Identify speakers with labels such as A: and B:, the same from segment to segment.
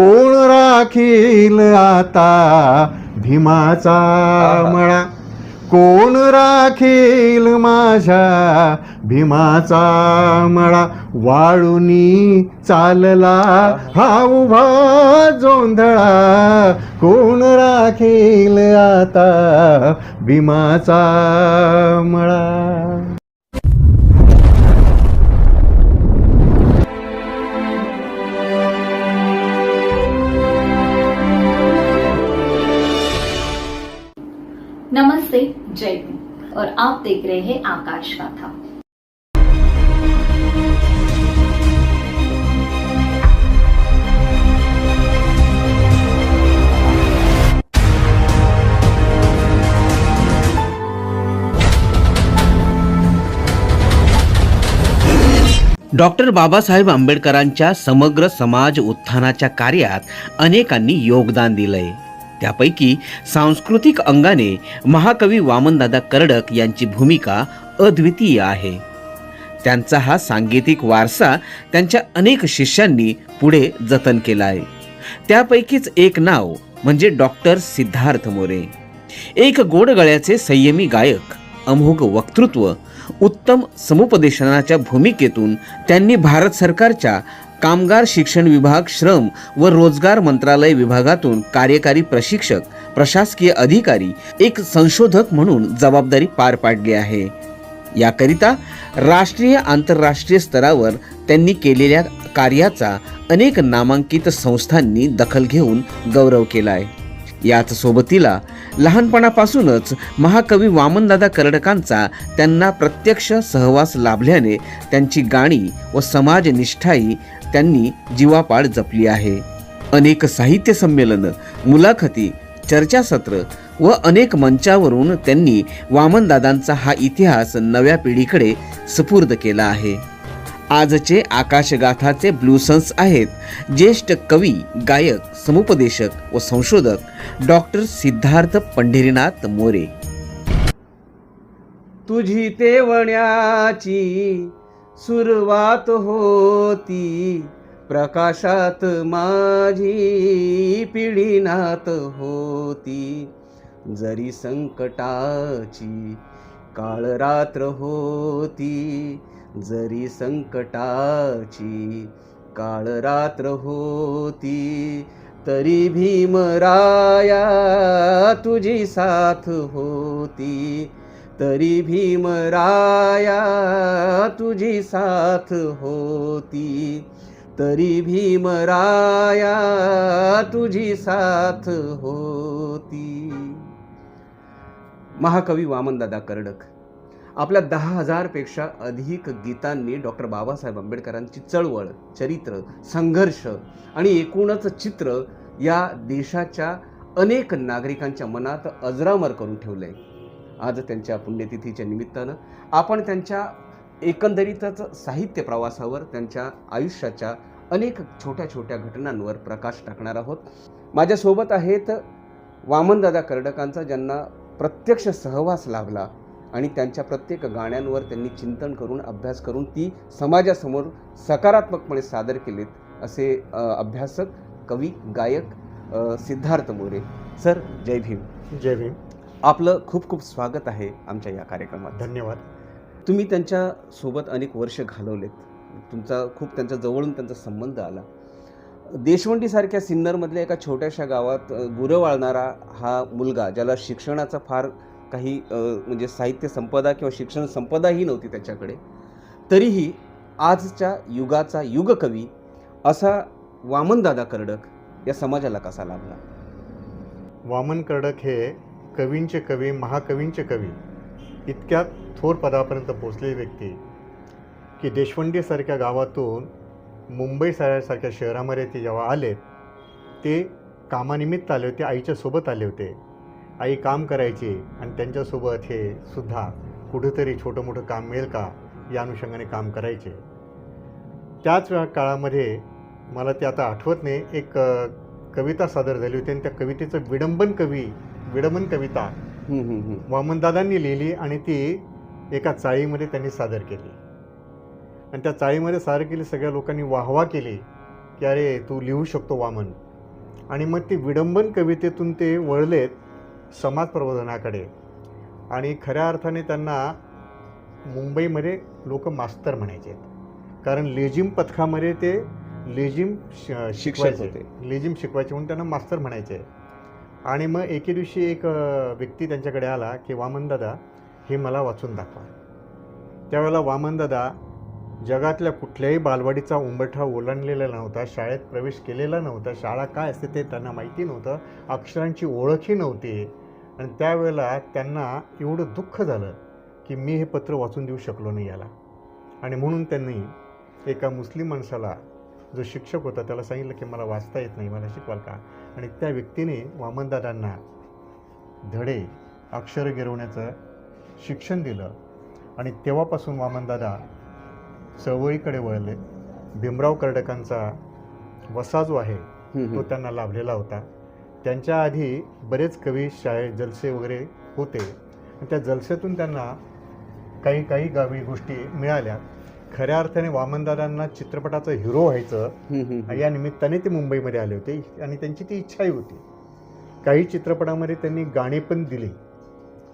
A: कोण राखील आता भीमाचा मळा? कोण राखील माझ्या भीमाचा मळा? वाळूनी चालला हा उभा जोंधळा. कोण राखील आता भीमाचा मळा?
B: जय हिंद। और आप देख रहे हैं आकाश गाथा।
C: डॉक्टर बाबासाहेब आंबेडकरांच्या समग्र समाज उत्थानाच्या कार्यात अनेकांनी योगदान दिलंय. त्यापैकी सांस्कृतिक अंगाने महाकवी वामनदादा कर्डक यांची भूमिका अद्वितीय आहे. त्यांचा हा सांगीतिक वारसा त्यांच्या अनेक शिष्यांनी पुढे जतन केला आहे त्यापैकीच एक नाव म्हणजे डॉक्टर सिद्धार्थ मोरे. एक गोडगळ्याचे संयमी गायक अमोघ वक्तृत्व उत्तम समुपदेशनाच्या भूमिकेतून त्यांनी भारत सरकारच्या कामगार शिक्षण विभाग श्रम व रोजगार मंत्रालय विभागातून कार्यकारी प्रशिक्षक प्रशासकीय अधिकारी एक संशोधक म्हणून जबाबदारी पार पाडली आहे. याकरिता राष्ट्रीय आंतरराष्ट्रीय स्तरावर त्यांनी केलेल्या कार्याचा अनेक नामांकित संस्थांनी दखल घेऊन गौरव केला आहे याच सोबतीला लहानपणापासूनच महाकवी वामनदादा कर्डकांचा त्यांना प्रत्यक्ष सहवास लाभल्याने त्यांची गाणी व समाजनिष्ठाही त्यांनी जीवापाड जपली आहे. अनेक साहित्य संमेलनं मुलाखती चर्चासत्र व अनेक मंचावरून त्यांनी वामनदादांचा हा इतिहास नव्या पिढीकडे सुपूर्द केला आहे. आजचे आकाशगाथाचे ब्लूसन्स आहेत ज्येष्ठ कवी गायक समुपदेशक व संशोधक डॉक्टर सिद्धार्थ पंढरीनाथ मोरे. तुझी तेवण्याची सुरुवात होती. प्रकाशात माझी पिढीनात होती. जरी संकटाची काळ रात्र होती जरी संकटाची काळ रात्र होती तरी भीमराया तुझी साथ होती. तरी भीमराया तुझी साथ होती. तरी भीमराया तुझी साथ होती. महाकवी वामनदादा कर्डक आपल्या दहा हजारपेक्षा अधिक गीतांनी डॉक्टर बाबासाहेब आंबेडकरांची चळवळ चरित्र संघर्ष आणि एकूणच चित्र या देशाच्या अनेक नागरिकांच्या मनात अजरामर करून ठेवलं आहे आज त्यांच्या पुण्यतिथीच्या निमित्तानं आपण त्यांच्या एकंदरीतच साहित्य प्रवासावर त्यांच्या आयुष्याच्या अनेक छोट्या छोट्या घटनांवर प्रकाश टाकणार आहोत. माझ्यासोबत आहेत वामनदादा कर्डकांचा ज्यांना प्रत्यक्ष सहवास लाभला आणि त्यांच्या प्रत्येक गाण्यांवर त्यांनी चिंतन करून अभ्यास करून ती समाजासमोर सकारात्मकपणे सादर केलेत असे अभ्यासक कवी गायक सिद्धार्थ मोरे. सर जय भीम.
A: जय भीम.
C: आपलं खूप खूप स्वागत आहे आमच्या या कार्यक्रमात.
A: धन्यवाद.
C: तुम्ही त्यांच्यासोबत अनेक वर्ष घालवलेत. तुमचा खूप त्यांच्या जवळून त्यांचा संबंध आला. देशवंडीसारख्या सिन्नरमधल्या एका छोट्याशा गावात गुरं वाळणारा हा मुलगा ज्याला शिक्षणाचा फार काही म्हणजे साहित्य संपदा किंवा शिक्षण संपदाही नव्हती त्याच्याकडे तरीही आजच्या युगाचा युगकवी असा वामनदादा कर्डक या समाजाला कसा लाभला?
A: वामन कर्डक हे कवींचे कवी महाकवींचे कवी इतक्या थोर पदापर्यंत पोचलेली व्यक्ती की देशवंडीसारख्या गावातून मुंबई सारख्या शहरामध्ये ते जेव्हा आले ते कामानिमित्त आले होते आईच्या सोबत आले होते. आई काम करायची आणि त्यांच्यासोबत हे सुद्धा कुठंतरी छोटं मोठं काम मिळेल का या अनुषंगाने काम करायचे. त्याच वेळा काळामध्ये मला ते आता आठवत नाही एक कविता सादर झाली होती आणि त्या कवितेचं विडंबन कवी विडंबन कविता. वामनदादांनी लिहिली आणि ती एका चाळीमध्ये त्यांनी सादर केली. आणि त्या चाळीमध्ये सादर केली सगळ्या लोकांनी वाहवा केली की अरे तू लिहू शकतो वामन. आणि मग ते विडंबन कवितेतून ते वळलेत समाज प्रबोधनाकडे. आणि खऱ्या अर्थाने त्यांना मुंबईमध्ये लोक मास्तर म्हणायचे. कारण लेझिम पथकामध्ये ते लेझिम श- शिकवायचे.
C: होते.
A: लेझिम शिकवायचे म्हणून त्यांना मास्तर म्हणायचे. आणि मग एके दिवशी एक व्यक्ती त्यांच्याकडे आला की वामनदादा हे मला वाचून दाखवा. त्यावेळेला वामनदादा जगातल्या कुठल्याही बालवाडीचा उंबरठा ओलांडलेला नव्हता शाळेत प्रवेश केलेला नव्हता शाळा काय असते ते त्यांना माहिती नव्हतं अक्षरांची ओळखही नव्हती. आणि त्यावेळेला त्यांना एवढं दुःख झालं की मी हे पत्र वाचून देऊ शकलो नाही याला. आणि म्हणून त्यांनी एका मुस्लिम माणसाला जो शिक्षक होता त्याला सांगितलं की मला वाचता येत नाही मला शिकवाल का? आणि त्या व्यक्तीने वामनदादांना धडे अक्षर गिरवण्याचं शिक्षण दिलं. आणि तेव्हापासून वामनदादा चळवळीकडे वळले. भीमराव कर्डकांचा वसा जो आहे तो त्यांना लाभलेला होता. त्यांच्या आधी बरेच कवी शाळे जलसे वगैरे होते. त्या जलसेतून त्यांना काही काही गावी गोष्टी मिळाल्या. खऱ्या अर्थाने वामनदादांना चित्रपटाचं हिरो व्हायचं या निमित्ताने ते मुंबईमध्ये आले होते आणि त्यांची ती इच्छाही होती. काही चित्रपटामध्ये त्यांनी गाणी पण दिली.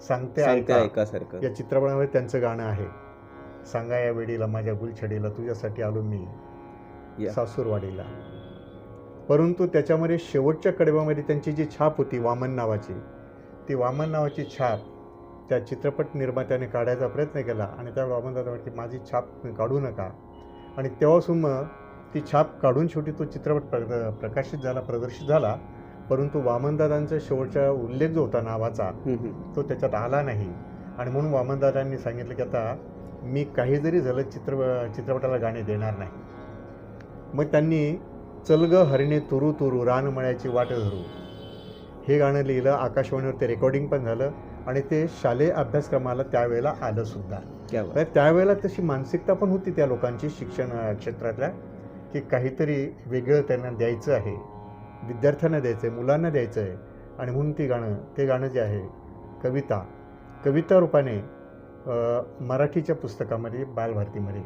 A: सांगते
C: सांगते
A: ऐका.
C: ऐकासारखं.
A: या चित्रपटामध्ये त्यांचं गाणं आहे. सांगा या वेळीला माझ्या गुलछडीला तुझ्यासाठी आलो मी.
C: या.
A: सासूरवाडीला. परंतु त्याच्यामध्ये शेवटच्या कडव्यामध्ये त्यांची जी छाप होती वामन नावाची ती वामन नावाची छाप त्या चित्रपट निर्मात्याने काढायचा प्रयत्न केला आणि त्या म्हटले की माझी छाप काढू नका. आणि तेव्हापासून मग ती छाप काढून शेवटी तो चित्रपट प्र प्रकाशित झाला प्रदर्शित झाला. परंतु वामनदादांचा शेवटचा उल्लेख जो होता नावाचा तो त्याच्यात आला नाही. आणि म्हणून वामनदादांनी सांगितलं की आता मी काही जरी झालं चित्र चित्रपटाला गाणे देणार नाही. मग त्यांनी चलग हरणे तुरू तुरू रानमळ्याची वाट धरू. हे गाणं लिहिलं आकाशवाणीवर ते रेकॉर्डिंग पण झालं. आणि ते शालेय अभ्यासक्रमाला त्यावेळेला आलं सुद्धा. तर त्यावेळेला तशी मानसिकता पण होती त्या लोकांची शिक्षण क्षेत्रातल्या की काहीतरी वेगळं त्यांना द्यायचं आहे. विद्यार्थ्यांना द्यायचं आहे मुलांना द्यायचं आहे आणि म्हणून ती गाणं ते गाणं जे आहे कविता कविता रूपाने मराठीच्या पुस्तकामध्ये बालभारतीमध्ये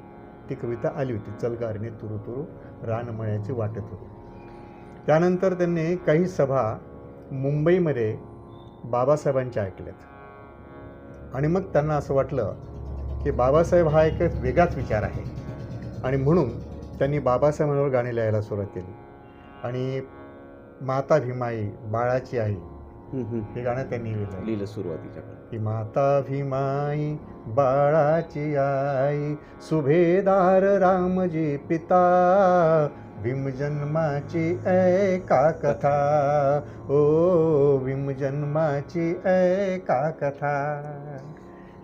A: ती कविता आली होती. चलगारने तुरु तुरु रानमळ्याची वाटत होती. त्यानंतर त्यांनी काही सभा मुंबईमध्ये बाबासाहेबांच्या ऐकल्यात. आणि मग त्यांना असं वाटलं की बाबासाहेब हा एक वेगळाच विचार आहे. आणि म्हणून त्यांनी बाबासाहेबांवर गाणी लिहायला सुरुवात केली. आणि माता भीमाई बाळाची आई हे गाणं त्यांनी लिहिलं.
C: लिहिलं सुरुवातीच्या.
A: की माता भीमाई बाळाची आई सुभेदार रामजी पिता भीम जन्माची ऐका कथा. ओ भीम जन्माची ऐका कथा.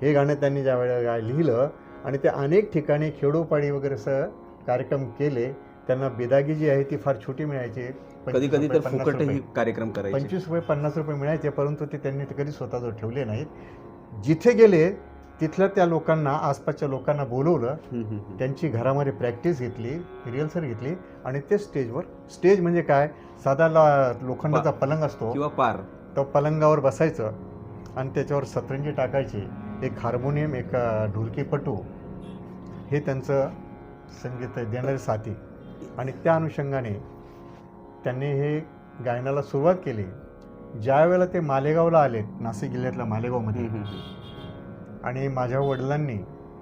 A: हे गाणं त्यांनी ज्या वेळेला गा लिहिलं आणि ते अनेक ठिकाणी खेडोपाडी वगैरे असं कार्यक्रम केले त्यांना बेदागी जी आहे ती फार छोटी मिळायची.
C: कधी
A: 25
C: कधी तर
A: रुपये, 50
C: फुकटही. कार्यक्रम करायचे.
A: पंचवीस रुपये पन्नास रुपये मिळायचे परंतु ते त्यांनी ते कधी स्वतःजवळ ठेवले नाहीत. जिथे गेले तिथल्या त्या लोकांना आसपासच्या लोकांना बोलवलं. त्यांची घरामध्ये प्रॅक्टिस घेतली रिहर्सल घेतली आणि ते स्टेजवर स्टेज म्हणजे काय? साधा ला- लोखंडाचा पलंग असतो.
C: किंवा पार.
A: तो पलंगावर बसायचं आणि त्याच्यावर सतरंजी टाकायची. एक हार्मोनियम एक ढोलकीपटू. हे त्यांचं संगीत देणारे साथी. आणि त्या अनुषंगाने त्यांनी हे गायनाला सुरुवात केली. ज्या वेळेला ते मालेगावला आले नाशिक जिल्ह्यातल्या मालेगावमध्ये. आणि माझ्या वडिलांनी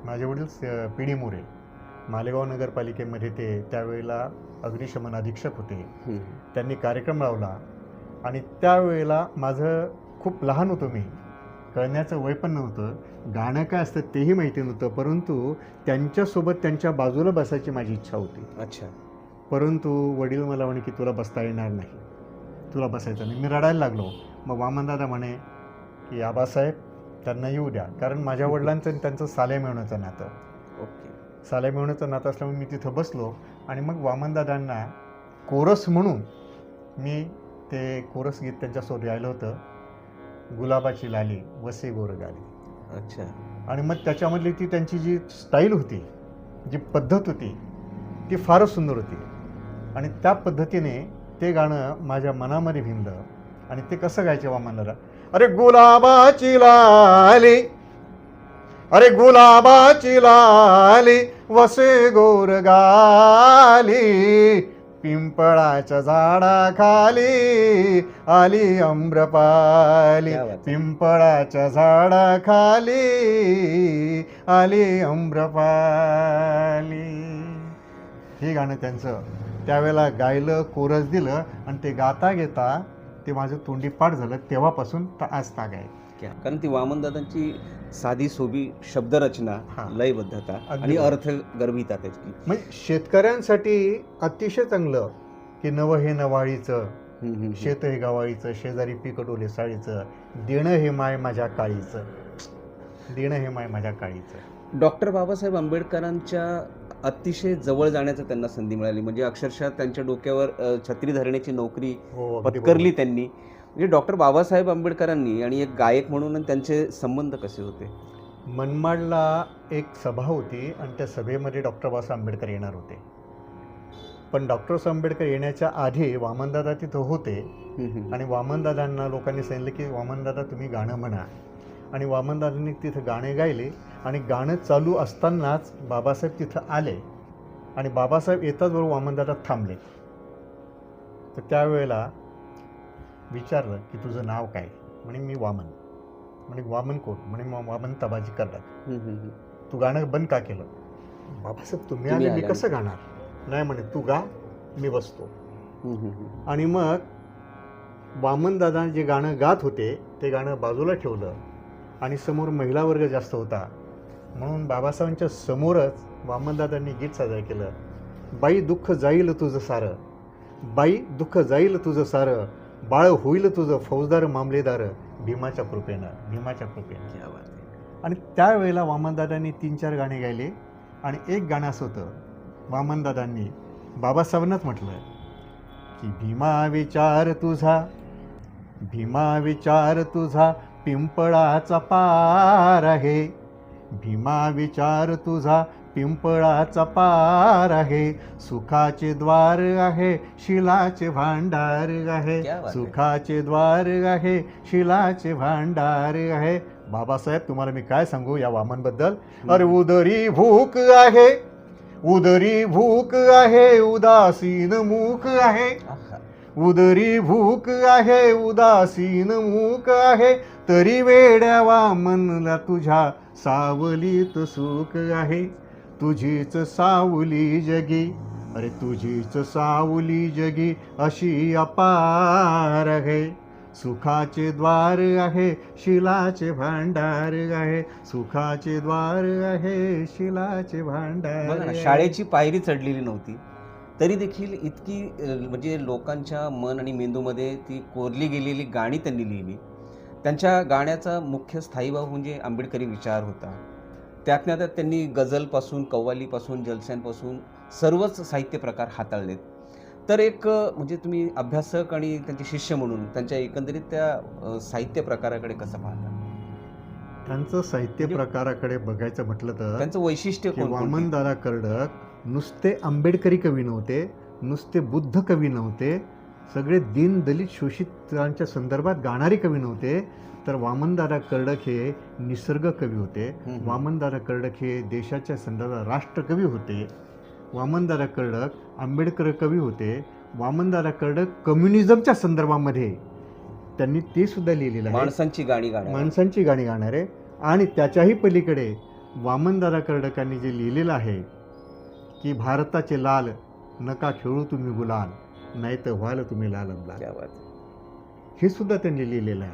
A: माझे वडील स- पिढी मोरे मालेगाव नगरपालिकेमध्ये ते त्यावेळेला अग्निशमन अधीक्षक होते. त्यांनी कार्यक्रम लावला आणि त्यावेळेला माझं खूप लहान होतो मी. कळण्याचं वय पण नव्हतं. गाणं काय असतं तेही माहिती नव्हतं परंतु त्यांच्यासोबत त्यांच्या बाजूला बसायची माझी इच्छा होती.
C: अच्छा.
A: परंतु वडील मला म्हणे की तुला बसता येणार नाही. तुला बसायचं नाही. मी रडायला लागलो. मग वामनदादा म्हणे की आबासाहेब त्यांना येऊ द्या. कारण माझ्या वडिलांचं आणि त्यांचं साल्या मिळवण्याचं नातं.
C: ओके.
A: साल्या मिळवण्याचं नातं असल्यामुळे मी तिथं बसलो आणि मग वामनदादांना कोरस म्हणून मी ते कोरस गीत त्यांच्यासोबत गायलं होतं. गुलाबाची लाली वसे गोरगाली
C: अच्छा.
A: आणि मग त्याच्यामधली ती त्यांची जी स्टाईल होती जी पद्धत होती ती फारच सुंदर होती. आणि त्या पद्धतीने ते गाणं माझ्या मनामध्ये भिनलं. आणि ते कसं गायचे वामनदादा? अरे गुलाबाची लाली अरे गुलाबाची लाली वसे गोरगाली पिंपळाच्या झाडाखाली आली अम्रपाली. पिंपळाच्या झाडाखाली आली अम्रपाली हे गाणं त्यांचं त्यावेळेला गायलं कोरस दिलं आणि ते गाता घेता ते माझं तोंडी पाठ झालं तेव्हापासून तर आज ताग आहे
C: क्या कारण ती वामनदादांची साधी सोबी शब्दरचना
A: हा.
C: लयबद्धता आणि
A: बरोबर.
C: अर्थ गर्भिता त्याची
A: म्हणजे शेतकऱ्यांसाठी अतिशय चांगलं की नवं हे नवाळीचं. शेत हे गावाळीचं शेजारी पीक डोले साळीचं देणं हे माय माझ्या काळीचं देणं हे माय माझ्या काळीचं
C: डॉक्टर बाबासाहेब आंबेडकरांच्या अतिशय जवळ जाण्याचं त्यांना संधी मिळाली. म्हणजे अक्षरशः त्यांच्या डोक्यावर छत्री धरण्याची नोकरी
A: हो
C: पत्करली. त्यांनी. म्हणजे डॉक्टर बाबासाहेब आंबेडकरांनी आणि एक गायक म्हणून त्यांचे संबंध कसे होते?
A: मनमाडला एक सभा होती आणि त्या सभेमध्ये डॉक्टर बाबासाहेब आंबेडकर येणार होते. पण डॉक्टर आंबेडकर येण्याच्या आधी वामनदादा तिथं होते. आणि वामनदादांना लोकांनी सांगितलं की वामनदादा तुम्ही गाणं म्हणा. आणि वामनदादांनी तिथं गाणे गायले. आणि गाणं चालू असतानाच बाबासाहेब तिथं आले आणि बाबासाहेब येताच बरोबर वामनदादा थांबले. तर त्यावेळेला विचारलं की तुझं नाव काय? म्हणे मी वामन. म्हणे वामन कोण? म्हणे "मा- वामन तबाजी करतात. तू गाणं बंद का केलं? बाबासाहेब तुम्ही आले मी. कसं गाणार? नाही म्हणे तू गा मी बसतो. आणि मग वामनदादा जे गाणं गात होते ते गाणं बाजूला ठेवलं आणि समोर महिला वर्ग जास्त होता. म्हणून बाबासाहेबांच्या समोरच वामनदादांनी गीत सादर केलं. बाई दुःख जाईल तुझं सारं. बाई दुःख जाईल तुझं सारं. बाळ होईल तुझं फौजदार मामलेदार. भीमाच्या कृपेनं भीमाच्या कृपेनं.
C: क्या बात आहे.
A: आणि त्यावेळेला वामनदादांनी तीन चार गाणी गायले आणि एक गाणं असं होतं. वामनदादांनी बाबासाहेबांनाच म्हटलं की भीमा विचार तुझा भीमा विचार तुझा पिंपळाचा पार आहे. भीमा विचार तुझा पिंपळाचा पार आहे. सुखाचे द्वार आहे शिलाचे भांडार आहे. सुखाचे द्वार आहे शिलाचे भांडार आहे. बाबासाहेब तुम्हाला मी काय सांगू या वामनबद्दल? अरे उदरी भूक आहे. उदरी भूक आहे उदासीन मूक आहे.
C: आहा.
A: उदरी भूक आहे उदासीन मूक आहे. तरी वेड्या वामनला तुझ्या सावलीत सुख आहे. तुझीच सावली जगी. अरे तुझीच सावली जगी अशी अपार आहे. सुखाचे द्वार आहे शिलाचे भांडार आहे. सुखाचे द्वार आहे शिलाचे भांडार.
C: शाळेची पायरी चढलेली नव्हती. तरी देखील इतकी म्हणजे लोकांच्या मन आणि मेंदूमध्ये ती कोरली गेलेली गाणी त्यांनी लिहिली. त्यांच्या गाण्याचा मुख्य स्थायीभाव म्हणजे आंबेडकरी विचार होता. त्यातल्या त्यात त्यांनी गझलपासून कव्वालीपासून जलस्यांपासून सर्वच साहित्य प्रकार हाताळलेत. तर एक म्हणजे तुम्ही अभ्यासक आणि त्यांचे शिष्य म्हणून त्यांच्या एकंदरीत त्या साहित्य प्रकाराकडे कसं पाहता?
A: त्यांचं साहित्य
C: म्हणजे-
A: प्रकाराकडे बघायचं म्हटलं तर
C: त्यांचं वैशिष्ट्य?
A: वामनदादा कर्डक नुसते आंबेडकरी कवी नव्हते नुसते बुद्ध कवी नव्हते सगळे दीन दलित शोषितांच्या संदर्भात गाणारे कवी नव्हते तर वामनदादा कर्डक हे निसर्ग कवी होते. वामनदादा कर्डक हे देशाच्या संदर्भात राष्ट्रकवी होते. वामनदादा कर्डक आंबेडकर कवी होते. वामनदादा कर्डक कम्युनिझमच्या संदर्भामध्ये त्यांनी ते सुद्धा लिहिलेलं आहे.
C: माणसांची गाणी
A: माणसांची गाणी गाणारे. आणि त्याच्याही पलीकडे वामनदादा कर्डकांनी जे लिहिलेलं आहे की भारताचे लाल नका खेळू तुम्ही गुलाल. नाही तर व्हाल तुम्ही लाल लाल
C: क्या बात
A: हे. सुद्धा त्यांनी लिहिलेलं आहे.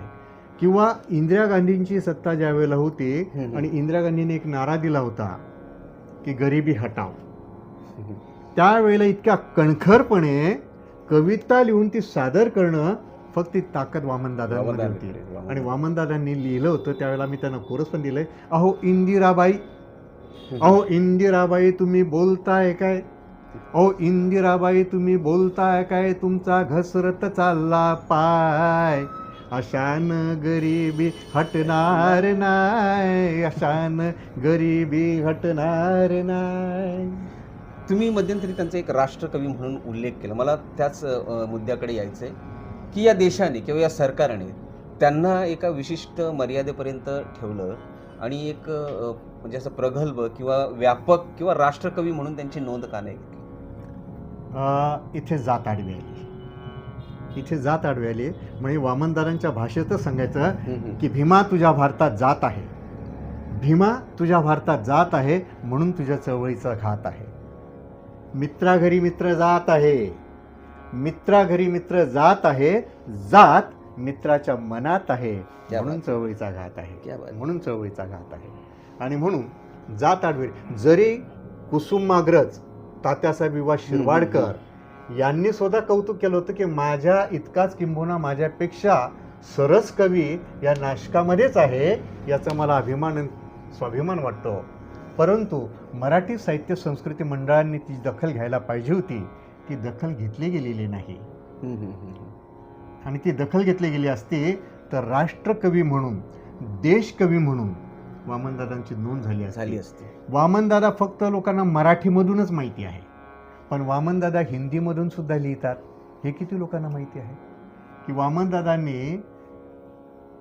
A: किंवा इंदिरा गांधींची सत्ता ज्या वेळेला होती. आणि इंदिरा गांधींनी एक नारा दिला होता की गरिबी हटाव त्यावेळेला इतक्या कणखरपणे कविता लिहून ती सादर करणं फक्त ती ताकद वामनदादांमध्ये होती. आणि वामनदादांनी लिहिलं होतं त्यावेळेला मी त्यांना कोरस पण दिलंय. अहो इंदिराबाई. अहो इंदिराबाई तुम्ही बोलताय काय? ओ इंदिराबाई तुम्ही बोलताय काय? तुमचा घसरत चालला पाय. अशान गरिबी हटणार नाही. अशान गरिबी हटणार नाही.
C: तुम्ही मध्यंतरी त्यांचा एक राष्ट्रकवी म्हणून उल्लेख केला. मला त्याच मुद्द्याकडे यायचं आहे की या देशाने किंवा या सरकारने त्यांना एका विशिष्ट मर्यादेपर्यंत ठेवलं आणि एक म्हणजे असं प्रगल्भ किंवा व्यापक किंवा राष्ट्रकवी म्हणून त्यांची नोंद का नाही
A: इथे जात आडवी आली. इथे जात आडवी आली. म्हणजे वामनदारांच्या भाषेतच सांगायचं की भीमा तुझ्या भारतात जात आहे. भीमा तुझ्या भारतात जात आहे म्हणून तुझ्या चळवळीचा घात आहे. मित्रा घरी मित्र जात आहे. मित्रा घरी मित्र जात आहे. जात मित्राच्या मनात आहे म्हणून. चळवळीचा घात आहे. म्हणून चळवळीचा घात आहे. आणि म्हणून जात आडवी जरी कुसुमाग्रज तात्यासाहेब विवा शिरवाडकर यांनी सुद्धा कौतुक केलं होतं की माझ्या इतकाच किंबहुना माझ्यापेक्षा सरस कवी या नाशकामध्येच आहे याचा मला अभिमान स्वाभिमान वाटतो. परंतु मराठी साहित्य संस्कृती मंडळांनी ती दखल घ्यायला पाहिजे होती ती दखल घेतली गेलेली नाही. आणि ती दखल घेतली गेली असती तर राष्ट्रकवी म्हणून देशकवी म्हणून वामनदादांची नोंद झाली
C: झाली
A: असती. वामनदादा फक्त लोकांना मराठीमधूनच माहिती आहे. पण वामनदादा हिंदीमधून सुद्धा लिहितात. हे किती लोकांना माहिती आहे? की वामनदादांनी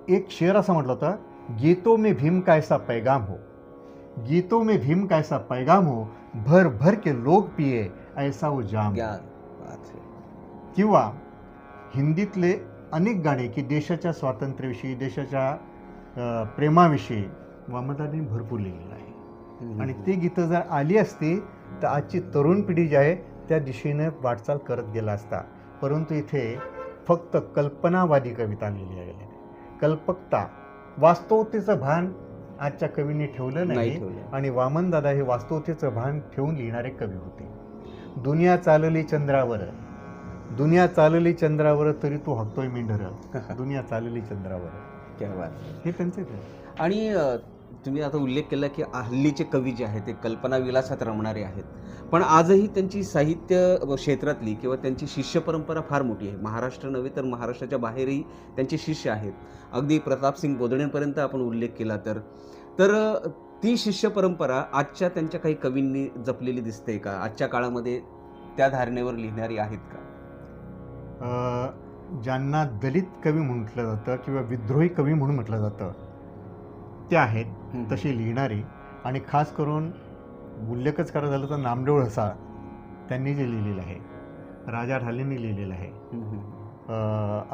A: एक शेर असा म्हटलं होतं गीतो में भीम कैसा पैगाम हो? गीतो में भीम कैसा पैगाम हो? भर भर के लोग पिए ऐसा वो जाम. किंवा हिंदीतले अनेक गाणे की देशाच्या स्वातंत्र्याविषयी देशाच्या प्रेमाविषयी वामनदादांनी भरपूर लिहिलेलं आहे. आणि ती गीतं जर आली असती तर आजची तरुण पिढी जी आहे त्या दिशेने वाटचाल करत गेला असता. परंतु इथे फक्त कल्पनावादी कविता लिहिल्या गेल्या कल्पकता वास्तवतेचं भान आजच्या कवीने ठेवलं
C: नाही.
A: आणि वामनदादा हे वास्तवतेचं भान ठेवून लिहिणारे कवी होते. दुनिया चालली चंद्रावर दुनिया चालली चंद्रावर तरी तू हकतोय मेंढर दुनिया चालली चंद्रावर.
C: है.
A: आहे.
C: आणि तुम्ही आता उल्लेख केला की हल्लीचे कवी जे आहेत ते कल्पना विलासात रमणारे आहेत. पण आजही त्यांची साहित्य क्षेत्रातली किंवा त्यांची शिष्य परंपरा फार मोठी आहे. महाराष्ट्र नव्हे तर महाराष्ट्राच्या बाहेरही त्यांचे शिष्य आहेत. अगदी प्रतापसिंग बोधडेंपर्यंत आपण उल्लेख केला तर. तर ती शिष्य परंपरा आजच्या त्यांच्या काही कवींनी जपलेली दिसते का? आजच्या काळामध्ये त्या धारणेवर लिहिणारी आहेत का?
A: ज्यांना दलित कवी म्हटलं जातं किंवा विद्रोही कवी म्हणून म्हटलं जातं ते आहेत. तशी लिहिणारी आणि खास करून उल्लेखच करायचं झालं तर नामदेव हसा त्यांनी जे लिहिलेलं आहे राजा ढालेंनी लिहिलेलं आहे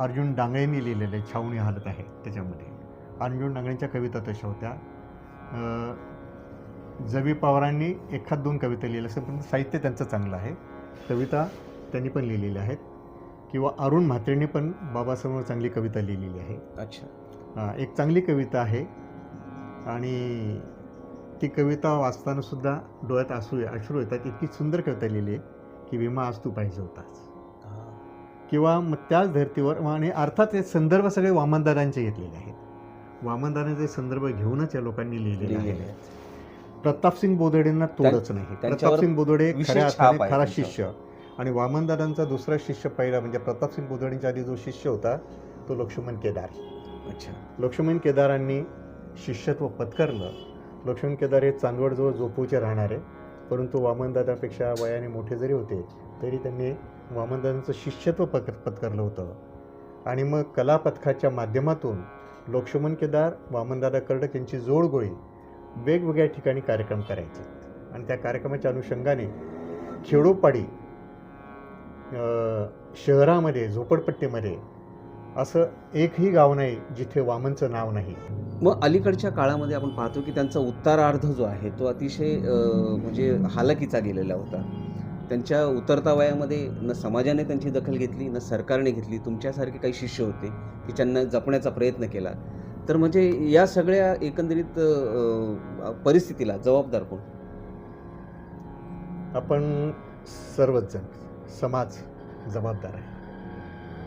A: अर्जुन डांगळेंनी लिहिलेलं आहे छावणी हालत आहे त्याच्यामध्ये. अर्जुन डांगळेंच्या कविता तशा होत्या. जवी पवारांनी एखाद दोन कविता लिहिल्या असं पण साहित्य त्यांचं चांगलं आहे. कविता त्यांनी पण लिहिलेल्या आहेत. किंवा अरुण म्हात्रेंनी पण बाबासमोर चांगली कविता लिहिलेली आहे.
C: अच्छा.
A: एक चांगली कविता आहे आणि ती कविता वाचताना सुद्धा डोळ्यात आसू अश्रू येतात. इतकी सुंदर कविता लिहिली आहे की विमा आज तू पाहिजे होताच किंवा मग त्याच धर्तीवर आणि अर्थात हे संदर्भ सगळे वामनदादांचे घेतलेले आहेत. वामनदादांचे संदर्भ घेऊनच या लोकांनी लिहिलेले आहेत. प्रतापसिंग बोदडेंना तोडच नाही. प्रतापसिंग बोदडे खऱ्या अर्थाने खरा. शिष्य. आणि वामनदादांचा दुसरा शिष्य पहिला म्हणजे प्रतापसिंग बोदडेंच्या आधी जो शिष्य होता तो लक्ष्मण केदार.
C: अच्छा.
A: लक्ष्मण केदारांनी शिष्यत्व पत्करलं लक्ष्मण केदार हे चांदवडजवळ झोपूचे राहणारे परंतु वामनदादापेक्षा वयाने मोठे जरी होते तरी त्यांनी वामनदादांचं शिष्यत्व पक पत्करलं होतं. आणि मग कला पथकाच्या माध्यमातून लक्ष्मण केदार वामनदादा कर्डक यांची जोडगोळी वेगवेगळ्या ठिकाणी कार्यक्रम करायचे. आणि त्या कार्यक्रमाच्या अनुषंगाने खेडोपाडी शहरामध्ये झोपडपट्टीमध्ये असं एकही गाव नाही जिथे वामनचं नाव नाही.
C: मग अलीकडच्या काळामध्ये आपण पाहतो की त्यांचा उत्तरार्ध जो आहे तो अतिशय म्हणजे हालाकीचा गेलेला होता. त्यांच्या उतरता वयामध्ये न समाजाने त्यांची दखल घेतली न सरकारने घेतली. तुमच्यासारखे काही शिष्य होते की त्यांना जपण्याचा प्रयत्न केला. तर म्हणजे या सगळ्या एकंदरीत परिस्थितीला जबाबदार कोण?
A: आपण सर्वच जण समाज जबाबदार आहे.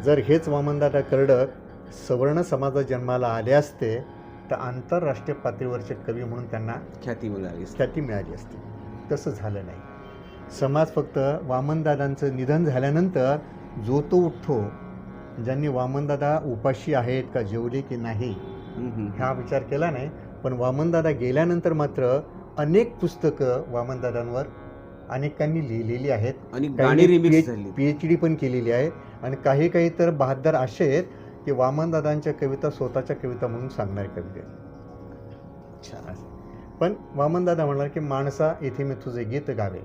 A: जर हेच वामनदादा कर्डक सवर्ण समाजात जन्माला आले असते तर आंतरराष्ट्रीय पातळीवरचे कवी म्हणून त्यांना
C: ख्याती मिळाली.
A: ख्याती मिळाली असती तसं झालं नाही समाज फक्त वामनदादांचं निधन झाल्यानंतर जो तो उठतो ज्यांनी वामनदादा उपाशी आहेत का जेवले की नाही. हा विचार केला नाही पण वामनदादा गेल्यानंतर मात्र अनेक पुस्तकं वामनदादांवर अनेकांनी लिहिलेली आहेत.
C: आणि गाणी रिमिक्स झाली
A: पी एच डी पण केलेली आहे आणि काही काही तर बहादर असे आहेत की वामनदादांच्या कविता स्वतःच्या कविता म्हणून सांगणारे कविते.
C: छान.
A: पण वामनदादा म्हणाला की माणसा येथे मी तुझे गीत गावे.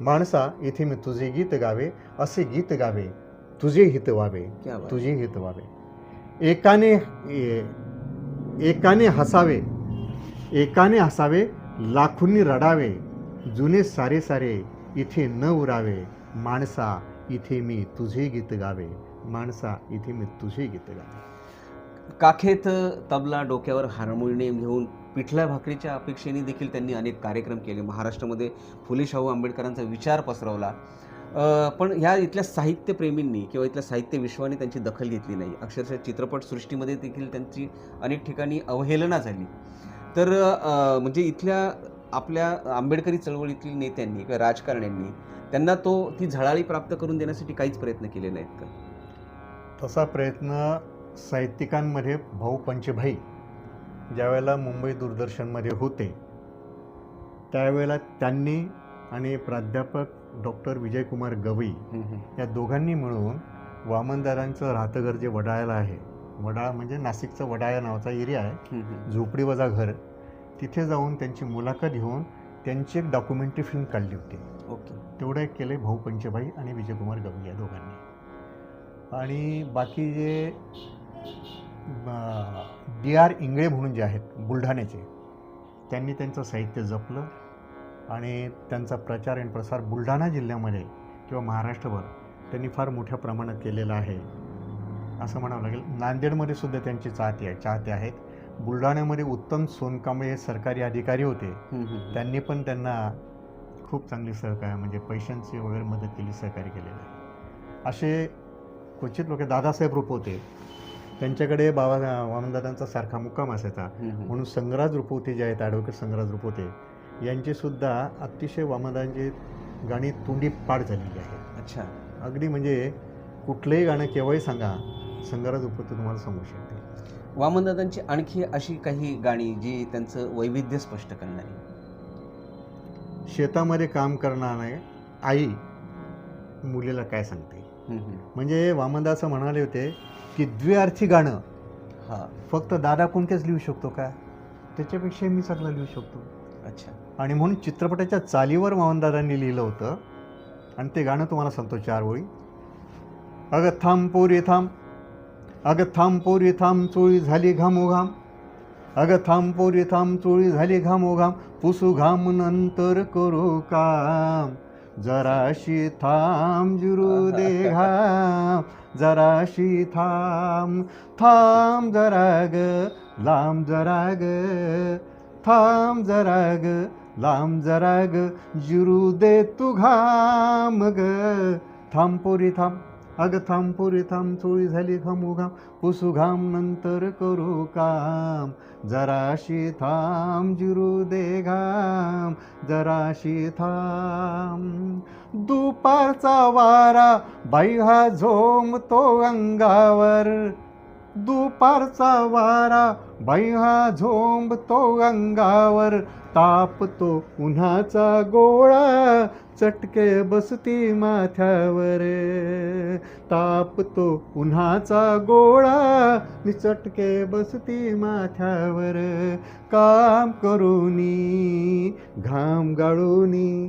A: माणसा इथे मी तुझे गीत गावे. असे गीत गावे. तुझे हित व्हावे. तुझे हित व्हावे. एकाने एकाने हसावे. एकाने हसावे. लाखोंनी रडावे. जुने सारे सारे इथे न उरावे माणसा इथे मी तुझे गीत गावे माणसा इथे मी तुझे गीत गावे.
C: काखेत तबला डोक्यावर हार्मोनियम घेऊन पिठल्या भाकरीच्या अपेक्षेने देखील त्यांनी अनेक कार्यक्रम केले. महाराष्ट्रामध्ये फुले शाहू आंबेडकरांचा विचार पसरवला. पण ह्या इथल्या साहित्यप्रेमींनी किंवा इथल्या साहित्य विश्वाने त्यांची दखल घेतली नाही. अक्षरशः चित्रपटसृष्टीमध्ये देखील त्यांची अनेक ठिकाणी अवहेलना झाली. तर म्हणजे इथल्या आपल्या आंबेडकरी चळवळीतील नेत्यांनी किंवा राजकारण्यांनी त्यांना तो ती झळाळी प्राप्त करून देण्यासाठी काहीच प्रयत्न केले नाहीत का?
A: तसा प्रयत्न साहित्यिकांमध्ये भाऊ पंचभाई ज्यावेळेला मुंबई दूरदर्शनमध्ये होते त्यावेळेला त्यांनी आणि प्राध्यापक डॉक्टर विजयकुमार गवई या दोघांनी मिळून वामनदारांचं राहतं घर जे वडाळ्याला आहे वडाळा म्हणजे नाशिकचा वडाळा नावाचा एरिया आहे. झोपडी वजा घर. तिथे जाऊन त्यांची मुलाखत घेऊन त्यांची एक डॉक्युमेंटरी फिल्म काढली होती.
C: ओके.
A: तेवढं एक केलं आहे भाऊ पंचभाई आणि विजयकुमार गवई या दोघांनी. आणि बाकी जे डी आर इंगळे म्हणून जे आहेत बुलढाण्याचे त्यांनी त्यांचं साहित्य जपलं आणि त्यांचा प्रचार आणि प्रसार बुलढाणा जिल्ह्यामध्ये किंवा महाराष्ट्रभर त्यांनी फार मोठ्या प्रमाणात केलेला आहे. असं म्हणावं लागेल. नांदेडमध्ये सुद्धा त्यांचे चाहते आहे चाहते आहेत. बुलढाण्यामध्ये उत्तम सोनकांबळे हे सरकारी अधिकारी होते. त्यांनी पण त्यांना खूप चांगली सहकार्य म्हणजे पैशांची वगैरे मदत केली सहकार्य केलेलं आहे. असे क्वचित लोक दादासाहेब रुपवते त्यांच्याकडे बाबा वामनदादांचा सारखा मुक्काम असायचा. म्हणून संगराज रुपवते जे आहेत ॲडव्होकेट संगराज रुपवते यांची सुद्धा अतिशय वामनदादांची गाणी तोंडी पाठ झालेली आहे
C: अच्छा.
A: अगदी म्हणजे कुठलंही गाणं केव्हाही सांगा संगराज रुपवते तुम्हाला सांगू शकते.
C: वामनदादांची आणखी अशी काही गाणी जी त्यांचं वैविध्य स्पष्ट करणारी?
A: शेतामध्ये काम करणारे आई मुलीला काय सांगते? म्हणजे वामनदा असं म्हणाले होते की द्विअर्थी गाणं
C: हा.
A: फक्त दादा कोणतेच लिहू शकतो का? त्याच्यापेक्षा मी चांगलं लिहू शकतो.
C: अच्छा.
A: आणि म्हणून चित्रपटाच्या चालीवर वामनदादांनी लिहिलं होतं. आणि ते गाणं तुम्हाला सांगतो चार ओळी. अगं थांब पोरी थांब. अगं थांब पोरी थांब चोळी झाली घामोघाम. अगं थांब पोरी थांब चोळी झाली घामोघाम. पुसू घाम नंतर करू काम. जराशी थांब जिरू दे घाम. जराशी थांब थांब जरा ग लांब जरा ग थांब जरा ग लांब जरा ग जिरू दे तू घाम ग. थांब पोरी थांब. अग थांब थांब चोळी झाली घामू घाम पुसू घाम नंतर करू काम. जराशी थांब जिरू दे घाम जराशी थांब. दुपारचा वारा बाई हा झोमतो अंगावर. दुपारचा वारा बाई हा झोंबतो अंगावर. तापतो उन्हाचा गोळा चटके बसती माथ्यावर. तापतो उन्हाचा गोळा नि चटके बसती माथ्यावर. काम करूनी घाम गाळूनी.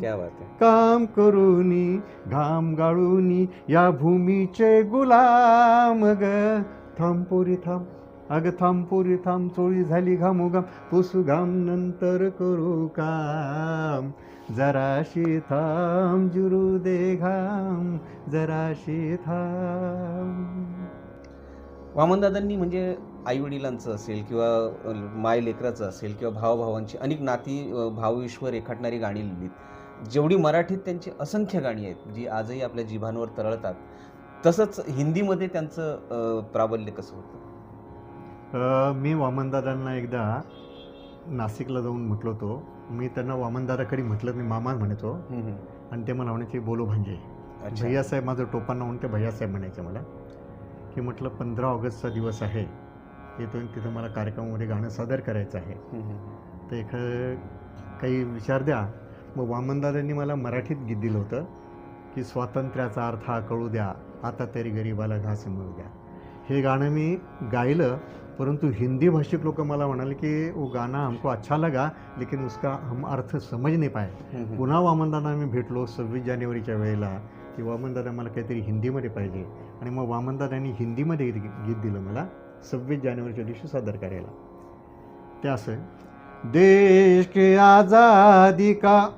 A: काम करूनी घाम गाळूनी या भूमीचे गुलाम. ग थांब पोरी थांब. अग थांब पोरी थांब. चोळी झाली घामोघाम. पुसू घाम नंतर करू काम. जराशी थांब जुरू दे घाम जराशी थांब.
C: वामनदादांनी म्हणजे आईवडिलांचं असेल किंवा माय लेकराचं असेल किंवा भावभावांची अनेक नाती अ, भावविश्व रेखाटणारी गाणी लिहिलीत. जेवढी मराठीत त्यांची असंख्य गाणी आहेत जी आजही आपल्या जिभांवर तरळतात तसंच हिंदीमध्ये त्यांचं प्राबल्य कसं होतं?
A: मी वामनदादांना एकदा नाशिकला जाऊन म्हटलो होतो. मी त्यांना वामनदादाकडे म्हटलं मी मामा म्हणायचो आणि ते मला म्हणायचे बोलो भांजे. भैयासाहेब माझं टोपांना म्हणून ते भैयासाहेब म्हणायचे मला. की म्हटलं पंधरा ऑगस्टचा दिवस आहे. येतो तिथं मला कार्यक्रमामध्ये गाणं सादर करायचं आहे. तर एक काही विचार द्या. मग वामनदादांनी मला मराठीत गीत दिलं होतं की स्वातंत्र्याचा अर्थ हा कळू द्या. आता तरी गरिबाला घास मिळू द्या. हे गाणं मी गायलं. परंतु हिंदी भाषिक लोक मला म्हणाले की वो गाना हमको अच्छा लगा लेकिन उसका हम अर्थ समझ नहीं
C: हम्म.
A: पुन्हा वामनदादा मी भेटलो सव्वीस जानेवारीच्या वेळेला की वामनदादा मला काहीतरी हिंदीमध्ये पाहिजे. आणि मग वामनदादांनी हिंदीमध्ये गीत गीत दिलं मला सव्वीस जानेवारीच्या दिवशी सादर करायला. ते असं देश के आजादी का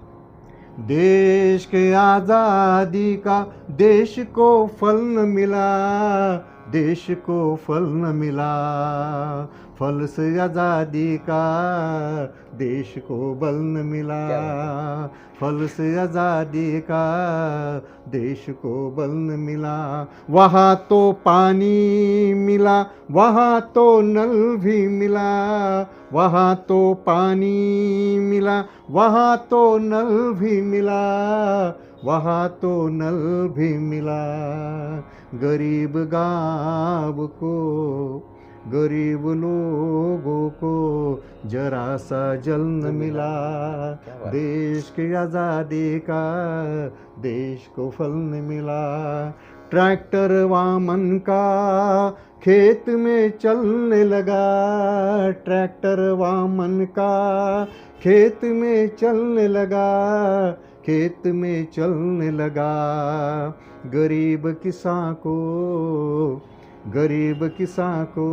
A: देश के आजादी का देश को फल मिला देश को फल न मिला फल से आजादी का देश को बल न मिला। फल से आजादी का देश को बल न मिला। वहाँ तो पानी मिला वहाँ तो नल भी मिला। वहाँ तो पानी मिला वहाँ तो नल भी मिला। वहाँ तो नल भी मिला। गरीब गाँव को गरीब लोगों को जरा सा जल न मिला। देश की आज़ादी का देश को फल न मिला। ट्रैक्टर वामन का खेत में चलने लगा। ट्रैक्टर वामन का खेत में चलने लगा। खेत में चलने लगा। गरीब किसान को गरीब किसान को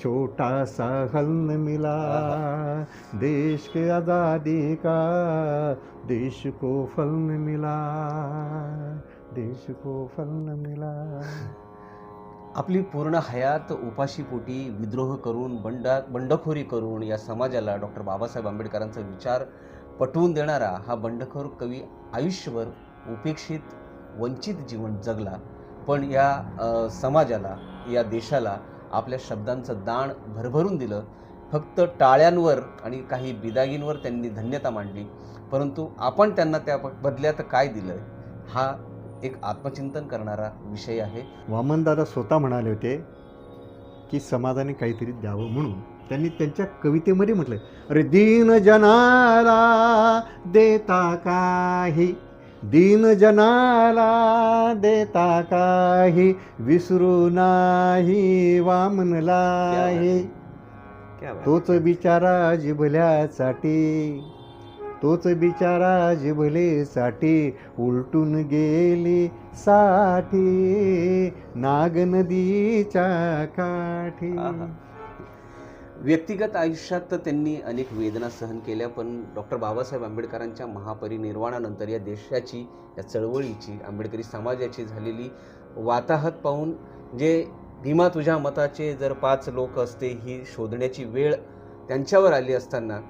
A: छोटा सा हल मिला। देश के आज़ादी का, देश को फल मिला। देश को फल मिला।
C: आपली पूर्ण हयात उपाशीपोटी विद्रोह करून, बंडा, बंडखोरी करून या समाजाला डॉक्टर बाबासाहेब आंबेडकरांचा विचार पटवून देणारा हा बंडखोर कवी आयुष्यभर उपेक्षित वंचित जीवन जगला. पण या समाजाला या देशाला आपल्या शब्दांचं दान भरभरून दिलं. फक्त टाळ्यांवर आणि काही बिदागींवर त्यांनी धन्यता मांडली. परंतु आपण त्यांना त्या बदल्यात काय दिलं हा एक आत्मचिंतन करणारा विषय आहे.
A: वामनदादा स्वतः म्हणाले होते की समाजाने काहीतरी द्यावं म्हणून. त्यांनी त्यांच्या कवितेमध्ये म्हटलं अरे दीन जनाला देता काही दीन जनाला देता काही विसरू नाही वामनलाही तोच बिचारा जिभल्यासाठी तोच बिचारा जिभलेसाठी उलटून गेली साठी नाग नदीच्या काठी.
C: व्यक्तिगत आयुष्यात तर त्यांनी अनेक वेदना सहन केल्या पण डॉक्टर बाबासाहेब आंबेडकरांच्या महापरिनिर्वाणानंतर या देशाची या चळवळीची आंबेडकरी समाजाची झालेली वाताहत पाहून जे भीमा तुझ्या मताचे जर पाच लोक असते ही शोधण्याची वेळ त्यांच्यावर आली असताना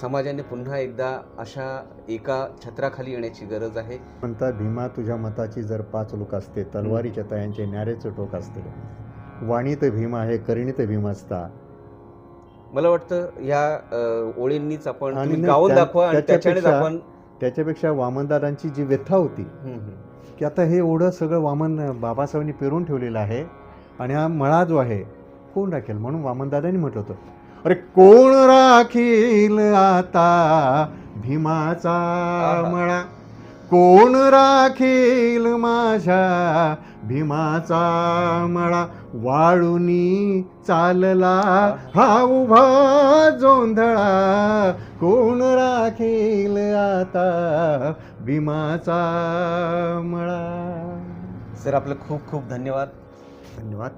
C: समाजाने पुन्हा एकदा अशा एका छत्राखाली येण्याची गरज आहे.
A: म्हणतात भीमा तुझ्या मताची जर पाच लोक असते तलवारीच्या तयांचे न्यारेचं टोक असते. वाणीत भीमा आहे करणीत भीम असता.
C: मला वाटतं या अ, ओळींनीच आपण
A: आणि
C: तुम्ही
A: ना
C: गाऊन
A: त्या-
C: दाखवा आणि त्याच्यानेच
A: त्याच्यापेक्षा-
C: आपण
A: त्याच्यापेक्षा वामनदादांची जी व्यथा होती. की आता हे एवढं सगळं वामन बाबासाहेबांनी पेरून ठेवलेलं आहे आणि हा मळा जो आहे कोण राखेल म्हणून वामनदादांनी म्हटलं होतं अरे कोण राखील आता भीमाचा. मळा कोण राखील माझ्या भीमाचा मळा वाळूनी चालला. हा उभा जोंधळा कोण राखेल आता भीमाचा मळा?
C: सर आपलं खूप खूप धन्यवाद.
A: धन्यवाद.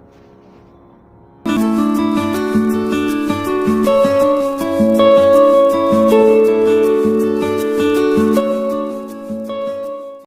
A: thank you